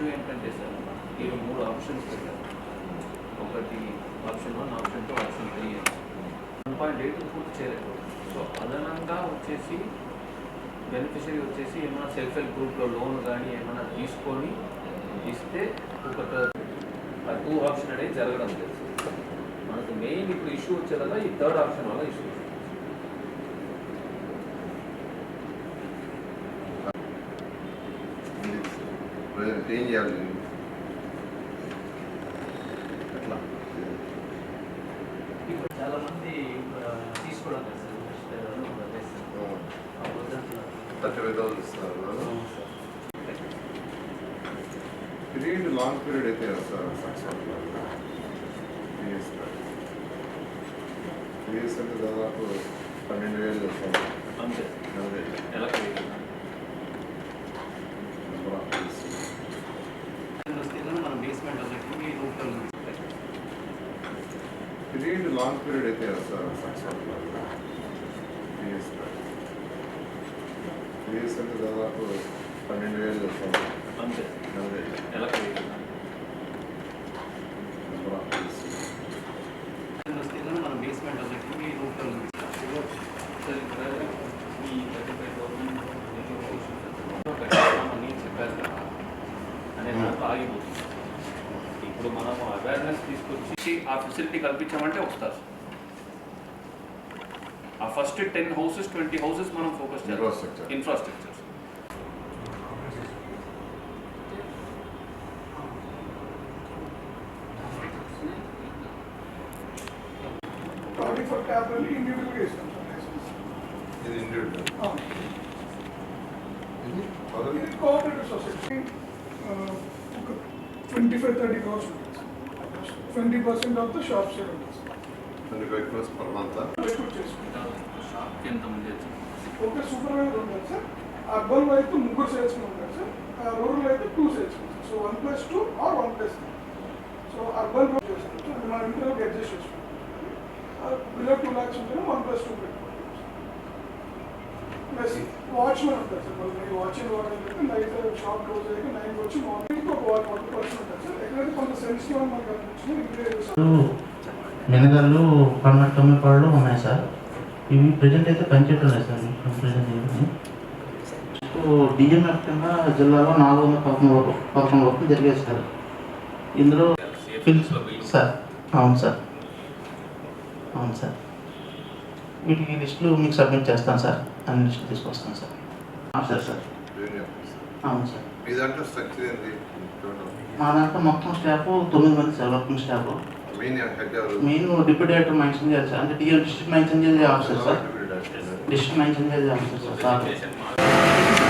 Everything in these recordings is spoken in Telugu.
ఇష్యూ ఏంటంటే సార్ మీరు మూడు ఆప్షన్స్ పెట్టారు ఒకటి option one option two option three one point eight పూర్తి చేయలేదు. సో అదనంగా వచ్చేసి బెనిఫిషరీ వచ్చేసి ఏమైనా సెల్ఫ్ హెల్ప్ గ్రూప్లో లోన్ కానీ ఏమైనా తీసుకొని ఇస్తే ఒక టూ ఆప్షన్ అనేది జరగడం లేదు మనకు మెయిన్ ఇప్పుడు ఇష్యూ వచ్చేదల్లా ఈ థర్డ్ ఆప్షన్ వల్ల ఇష్యూ ప్రజెంట్ ఏం చేయాలి? ఎట్లా ఇప్పుడు చాలా మంది తీసుకోవడం పీరియడ్ లాంగ్ పీరియడ్ అయితే సార్? సక్సెస్ త్రీస్ అంటే దాదాపు పన్నెండు వేలు పీరియడ్ లాంగ్ పీరియడ్ అయితే త్రీస్ త్రీస్ అంటే దాదాపు పన్నెండు వేలు నలభై నెలకు నెంబర్ ఆఫ్ డేస్ వస్తే మనం బేస్మెంట్ ఒకటి రూపాయలు సార్ ఇక్కడ ఈ థర్టీ ఫైవ్ థౌసండ్ అని చెప్పారు కదా అనే దాంట్లో ఆగిపోతుంది ఇప్పుడు మనం అవేర్నెస్ తీసుకొచ్చి ఆ ఫెసిలిటీ కల్పించామంటే వస్తారు ఆ first ten houses twenty houses మనం ఫోకస్ చేయాలి Infrastructure. Infrastructure project for capital ఇండివిజువల్గా ఇస్తాం ఇది ఇండివిజువల్ సార్ ఇది మొదలు ఇది కోఆపరేటివ్ సొసైటీ ఒక ట్వంటీ ఫైవ్ థర్టీ క్రోర్స్ ఉంటుంది twenty percent of the shop share ఉంటుంది. Twenty five crores per month recruit చేసుకుంటాం షాప్కి ఎంతమంది ఒక సూపర్వైజర్ ఉంటుంది సార్. అర్బన్ అయితే ముగ్గురు సేల్స్ ఉంటారు సార్. రూరల్ అయితే two sales so one plus two or one plus three. So urban మన ఇంటర్వ్యూకి అడ్జస్ట్ చేసుకుంటాం బిలో టూ ల్యాక్స్ ఉంటేనే వన్ ప్లస్ టూ పెట్టుకుంటాం ప్లస్ వాచ్మెన్ ఉంటుంది సార్. మళ్ళీ మీరు వాచ్ అండ్ వాటర్ అయితే నైట్ షాప్ క్లోజ్ అయ్యాక నైన్కి వచ్చి మార్నింగ్ ఒక వాచ్ వన్ పర్సన్ ఉంటుంది సార్. ఎక్కడైతే కొంత సెన్సిటివ్ అని మనకు అనిపించింది మినగళ్ళు పన్నెండు తొమ్మిది పళ్ళు ఉన్నాయి సార్. ఇవి ప్రజెంట్ అయితే పనిచేయట్లేదు సార్. ప్రజెంట్ డిఎంఎఫ్ కింద జిల్లాలో నాలుగు వందల పదకొండు వరకు పదకొండు వరకు జరిగేది సార్. ఇందులో ఫిల్స్ సార్ అవును సార్. అవును సార్. వీటికి లిస్టులు మీకు సబ్మిట్ చేస్తాను సార్. అన్ని లిస్టులు తీసుకొస్తాను సార్. Sir sir. అవును సార్. మీ దాంట్లో స్ట్రక్చర్ టోటల్ మా దాంట్లో మొత్తం స్టాఫ్ తొమ్మిది మంది sir working staff main deputy director mention చేయాలి సార్. అంటే డిఎం డిస్ట్రిక్ట్ మెన్షన్ చేసే ఆఫీసర్ సార్ డిస్ట్రిక్ట్ మెన్షన్ చేసే ఆఫీసర్ సార్ సార్.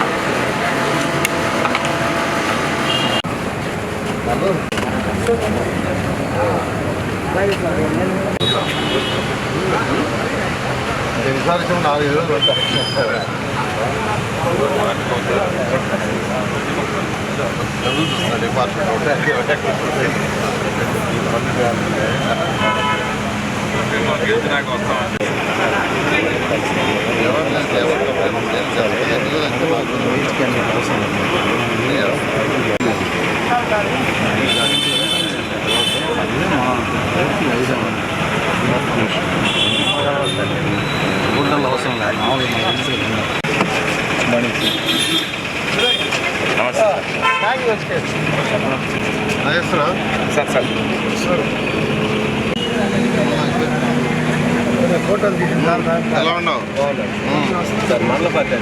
ఈసారి నాలుగు రోజులు చదువుతున్నా డిపార్ట్మెంట్ ఎవరు లేదు ఎవరు తెలిసారు నాగేశ్వర సార్. సార్ ఎలా ఉన్నావు? సార్ మండలపాటి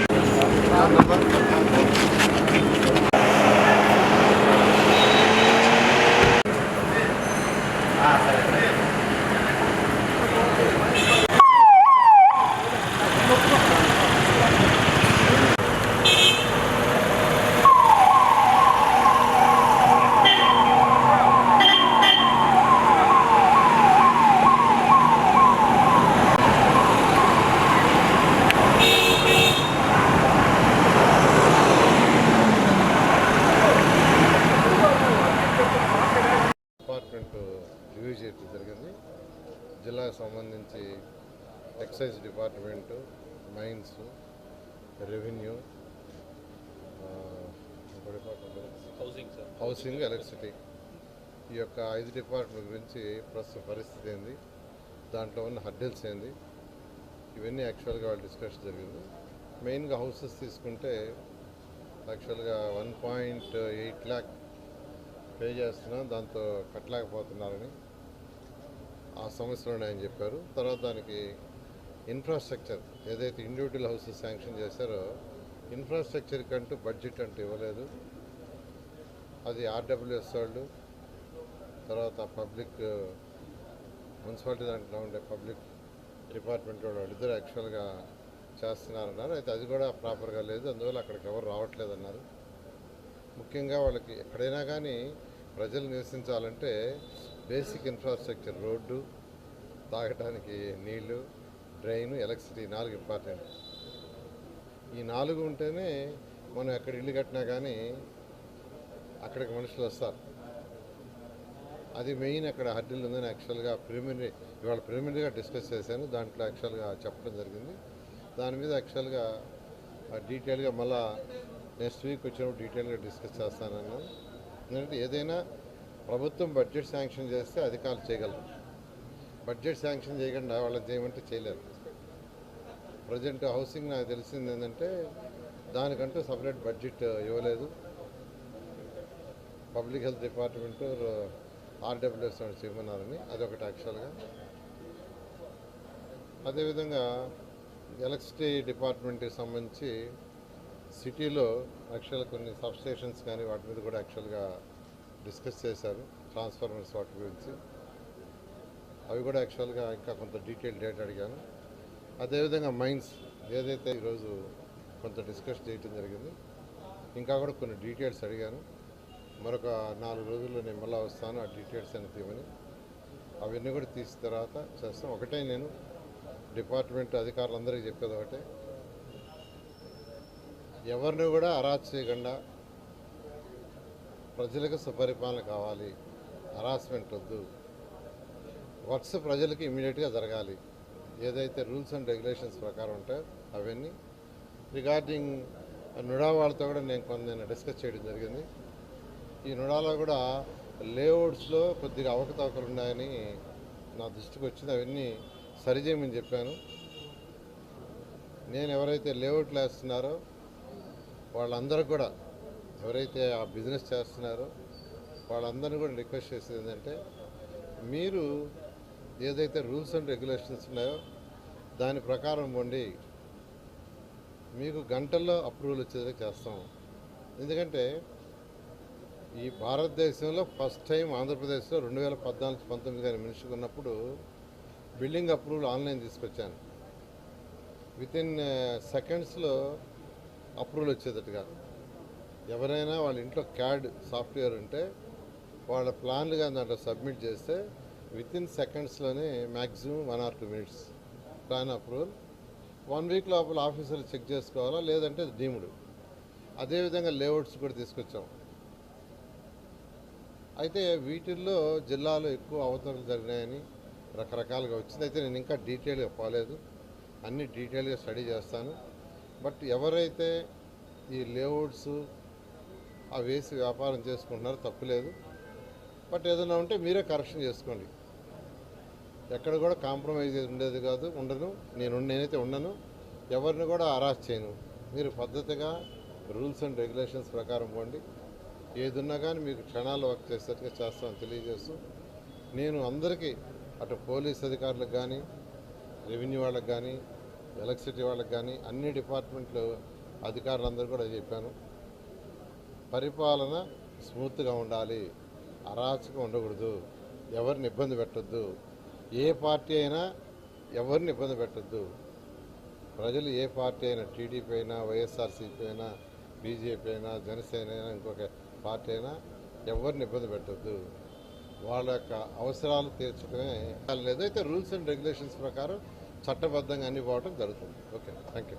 డిపార్ట్మెంట్ రివ్యూ చేయడం జరిగింది. జిల్లాకు సంబంధించి excise department mines revenue housing electricity. ఈ యొక్క ఐదు డిపార్ట్మెంట్ గురించి ప్రస్తుత పరిస్థితి ఏంది? దాంట్లో ఉన్న హడ్డిల్స్ ఏంది? ఇవన్నీ యాక్చువల్గా వాళ్ళు డిస్కషన్ జరిగింది. మెయిన్గా హౌసెస్ తీసుకుంటే యాక్చువల్గా one point eight lakh pay చేస్తున్నాం దాంతో కట్టలేకపోతున్నారని ఆ సమస్యలు ఉన్నాయని చెప్పారు. తర్వాత దానికి ఇన్ఫ్రాస్ట్రక్చర్ ఏదైతే ఇండివిజువల్ హౌసెస్ శాంక్షన్ చేశారో ఇన్ఫ్రాస్ట్రక్చర్ కంటూ బడ్జెట్ అంటూ ఇవ్వలేదు. అది ఆర్డబ్ల్యూఎస్ వాళ్ళు తర్వాత పబ్లిక్ మున్సిపాలిటీ దాంట్లో ఉండే పబ్లిక్ డిపార్ట్మెంట్ వాళ్ళు ఇద్దరు యాక్చువల్గా చేస్తున్నారన్నారు. అయితే అది కూడా ప్రాపర్గా లేదు. అందువల్ల అక్కడికి ఎవరు రావట్లేదన్నారు ముఖ్యంగా వాళ్ళకి ఎక్కడైనా కానీ ప్రజలు నివసించాలంటే బేసిక్ ఇన్ఫ్రాస్ట్రక్చర్ రోడ్డు తాగడానికి నీళ్ళు డ్రైన్ ఎలక్ట్రిసిటీ నాలుగు ఇంపార్టెంట్. ఈ నాలుగు ఉంటేనే మనం ఎక్కడ ఇల్లు కట్టినా కానీ అక్కడికి మనుషులు వస్తారు. అది మెయిన్ అక్కడ హడ్డిల్ ఉందని యాక్చువల్గా ప్రిలిమినరీ ఇవాళ ప్రిలిమినరీగా డిస్కస్ చేశాను దాంట్లో యాక్చువల్గా చెప్పడం జరిగింది. దాని మీద యాక్చువల్గా డీటెయిల్గా మళ్ళా నెక్స్ట్ వీక్ వచ్చినప్పుడు డీటెయిల్గా డిస్కస్ చేస్తానన్నాను. ఎందుకంటే ఏదైనా ప్రభుత్వం బడ్జెట్ శాంక్షన్ చేస్తే అధికారులు చేయగలరు. బడ్జెట్ శాంక్షన్ చేయకుండా వాళ్ళు చేయమంటే చేయలేరు. ప్రజెంట్ హౌసింగ్ నాకు తెలిసింది ఏంటంటే దానికంటూ సపరేట్ బడ్జెట్ ఇవ్వలేదు. పబ్లిక్ హెల్త్ డిపార్ట్మెంట్ ఆర్డబ్ల్యూఎస్ వాళ్ళు చేయమన్నారని అదొకటి యాక్చువల్గా. అదేవిధంగా ఎలక్ట్రిసిటీ డిపార్ట్మెంట్కి సంబంధించి సిటీలో యాక్చువల్గా కొన్ని సబ్స్టేషన్స్ కానీ వాటి మీద కూడా యాక్చువల్గా డిస్కస్ చేశారు ట్రాన్స్ఫార్మర్స్ వాటి గురించి. అవి కూడా యాక్చువల్గా ఇంకా కొంత డీటెయిల్ డేట్ అడిగాను. అదేవిధంగా మైన్స్ ఏదైతే ఈరోజు కొంత డిస్కస్ చేయటం జరిగింది ఇంకా కూడా కొన్ని డీటెయిల్స్ అడిగాను. మరొక నాలుగు రోజుల్లో నేను మళ్ళీ వస్తాను ఆ డీటెయిల్స్ అని తీయమని. అవన్నీ కూడా తీసిన తర్వాత చేస్తాం. ఒకటే నేను డిపార్ట్మెంట్ అధికారులందరికీ చెప్పేది ఒకటే. ఎవరిని కూడా అరాచ్ చేయకుండా ప్రజలకు సుపరిపాలన కావాలి. హరాస్మెంట్ వద్దు. వర్క్స్ ప్రజలకి ఇమీడియట్గా జరగాలి. ఏదైతే రూల్స్ అండ్ రెగ్యులేషన్స్ ప్రకారం ఉంటాయో అవన్నీ. రిగార్డింగ్ నుడా వాళ్ళతో కూడా నేను కొంత నేను డిస్కస్ చేయడం జరిగింది. ఈ నుడాలో కూడా లేఅవుట్స్లో కొద్దిగా అవకతవకలు ఉన్నాయని నా దృష్టికి వచ్చింది. అవన్నీ సరిచేయమని చెప్పాను. నేను ఎవరైతే లేఅవుట్లు వేస్తున్నారో వాళ్ళందరూ కూడా ఎవరైతే ఆ బిజినెస్ చేస్తున్నారో వాళ్ళందరినీ కూడా రిక్వెస్ట్ చేసేది ఏంటంటే మీరు ఏదైతే రూల్స్ అండ్ రెగ్యులేషన్స్ ఉన్నాయో దాని ప్రకారం ఉండి మీకు గంటల్లో అప్రూవల్ వచ్చేది చేస్తాం. ఎందుకంటే ఈ భారతదేశంలో ఫస్ట్ టైం ఆంధ్రప్రదేశ్లో రెండు వేల పద్నాలుగు పంతొమ్మిది గారి మినిస్టర్ ఉన్నప్పుడు బిల్డింగ్ అప్రూవల్ ఆన్లైన్ తీసుకొచ్చాను. విత్ ఇన్ సెకండ్స్లో అప్రూవల్ వచ్చేటట్టుగా ఎవరైనా వాళ్ళ ఇంట్లో క్యాడ్ సాఫ్ట్వేర్ ఉంటే వాళ్ళ ప్లాన్లుగా దాంట్లో సబ్మిట్ చేస్తే within సెకండ్స్లోనే maximum one or two minutes plan approval one week లోపల ఆఫీసర్లు చెక్ చేసుకోవాలా? లేదంటే డీముడు అదేవిధంగా లేఅవుట్స్ కూడా తీసుకొచ్చాం. అయితే వీటిల్లో జిల్లాలో ఎక్కువ అవతరణలు జరిగినాయని రకరకాలుగా వచ్చింది. అయితే నేను ఇంకా డీటెయిల్గా పోలేదు. అన్ని డీటెయిల్గా స్టడీ చేస్తాను. బట్ ఎవరైతే ఈ లేఅవుట్స్ ఆ వేసి వ్యాపారం చేసుకుంటున్నారు తప్పులేదు బట్ ఏదైనా ఉంటే మీరే కరెక్షన్ చేసుకోండి. ఎక్కడ కూడా కాంప్రమైజ్ ఉండేది కాదు ఉండను. నేను నేనైతే ఉండను. ఎవరిని కూడా అరాస్ట్ చేయను. మీరు పద్ధతిగా రూల్స్ అండ్ రెగ్యులేషన్స్ ప్రకారం పోండి. ఏదున్నా కానీ మీకు క్షణాలు వర్క్ చేసేట్టుగా చేస్తామని తెలియజేస్తూ నేను అందరికీ అటు పోలీస్ అధికారులకు కానీ రెవెన్యూ వాళ్ళకి కానీ ఎలక్ట్రిసిటీ వాళ్ళకి కానీ అన్ని డిపార్ట్మెంట్లు అధికారులందరూ కూడా చెప్పాను. పరిపాలన స్మూత్గా ఉండాలి. అరాచకం ఉండకూడదు. ఎవరిని ఇబ్బంది పెట్టద్దు. ఏ పార్టీ అయినా ఎవరిని ఇబ్బంది పెట్టొద్దు. ప్రజలు ఏ పార్టీ అయినా టీడీపీ అయినా వైఎస్ఆర్సీపీ అయినా బీజేపీ అయినా జనసేన అయినా ఇంకొక పార్టీ అయినా ఎవరిని ఇబ్బంది పెట్టొద్దు. వాళ్ళ యొక్క అవసరాలు తీర్చడమే లేదు. రూల్స్ అండ్ రెగ్యులేషన్స్ ప్రకారం చట్టబద్ధంగా అన్ని పోవడం జరుగుతుంది. ఓకే. Thank you